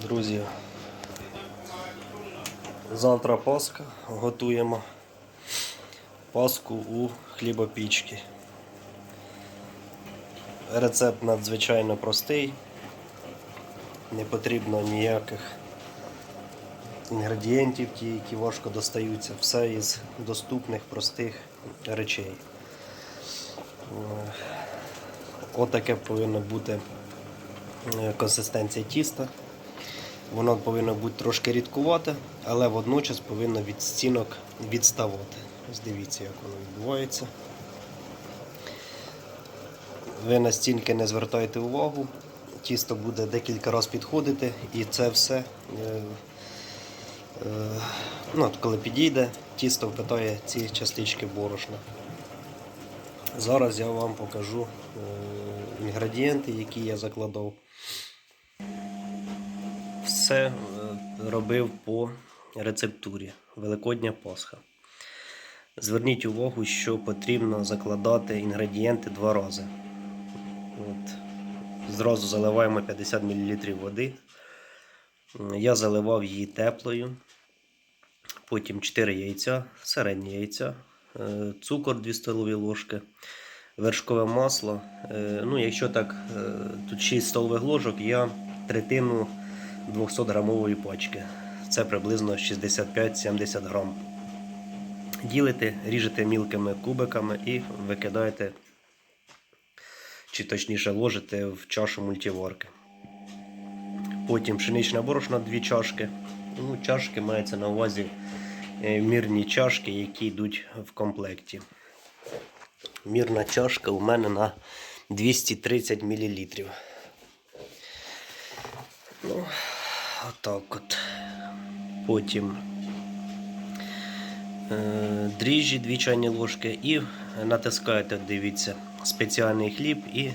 Друзі, завтра Пасха готуємо Пасху у хлібопічці. Рецепт надзвичайно простий, не потрібно ніяких інгредієнтів, ті, які важко достаються. Все із доступних простих речей. Е, Отаке повинно бути е, консистенція тіста. Воно повинно бути трошки рідкувате, але водночас повинно від стінок відставати. Ось дивіться, як воно відбувається. Ви на стінки не звертайте увагу, тісто буде декілька разів підходити і це все, е, е, ну, от коли підійде, тісто впитає ці частички борошна. Зараз я вам покажу е, інгредієнти, які я закладав. Все е, робив по рецептурі Великодня Пасха. Зверніть увагу, що потрібно закладати інгредієнти два рази. От. Зразу заливаємо 50 мл води. Я заливав її теплою. Потім 4 яйця, середнє яйця, е, цукор 2 столові ложки, вершкове масло. Е, Ну, якщо так, тут 6 столових ложок, я третину 200 грамової пачки. Це приблизно 65-70 грам. Ділите, ріжете мілкими кубиками і викидаєте, чи точніше ложите в чашу мультиварки. Потім пшеничне борошно 2 чашки. Ну, чашки мається на увазі е, мірні чашки, які йдуть в комплекті. Мірна чашка у мене на 230 мл. Ну, отак от. Потім е, дріжджі 2 чайні ложки і натискаєте, дивіться, спеціальний хліб і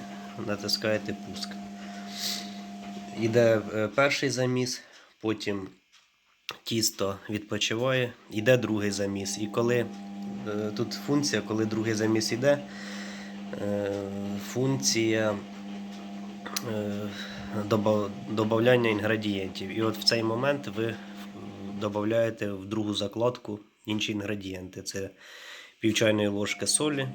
натискаєте пуск. Іде е, перший заміс, потім тісто відпочиває, іде другий заміс. І коли е, тут функція, коли другий заміс іде, функція додавання інгредієнтів. І от в цей момент ви додаєте в другу закладку інші інгредієнти. Це пів чайної ложки солі,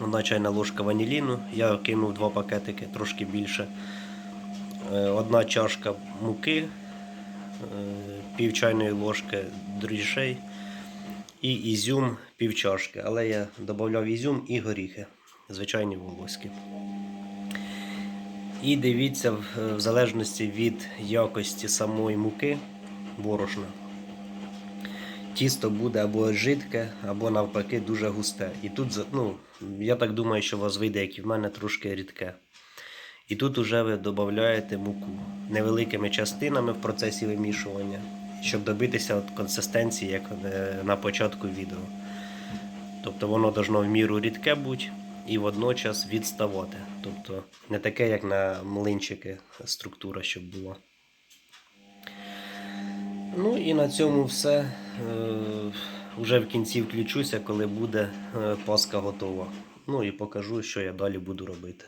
одна чайна ложка ваніліну. Я кинув два пакетики трошки більше. Е, Одна чашка муки, е, пів чайної ложки дріжджей і ізюм пів чашки. Але я додавав ізюм і горіхи, звичайні волоські. І дивіться, в залежності від якості самої муки борошна, тісто буде або жидке, або навпаки дуже густе. І тут, ну, я так думаю, що у вас вийде, як і в мене, трошки рідке. І тут уже ви додаєте муку невеликими частинами в процесі вимішування, щоб добитися от консистенції, як е, на початку відео. Тобто воно должно в міру рідке бути і водночас відставати. Тобто не таке, як на млинчики структура, щоб була. Ну і на цьому все. Е, Уже в кінці включуся, коли буде е, паска готова. Ну і покажу, що я далі буду робити.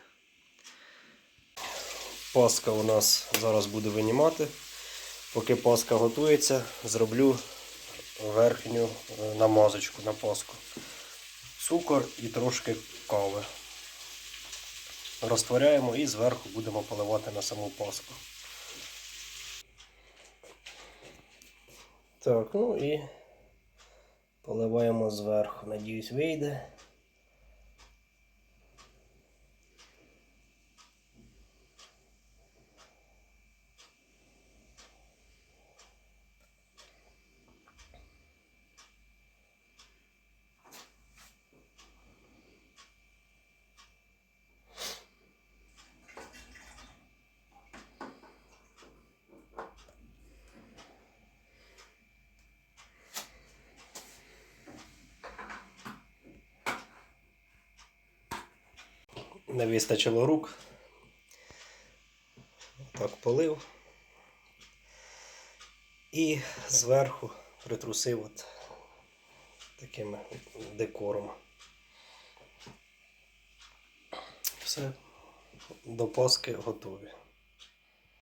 Паска у нас зараз буде винімати. Поки паска готується, зроблю верхню е, намазочку на паску. Цукор і трошки кави. Розтворяємо і зверху будемо поливати на саму паску. Так, ну і поливаємо зверху. Надіюсь, вийде. Не вистачило рук. Так полив. І зверху притрусив от таким декором. Все, до паски готові.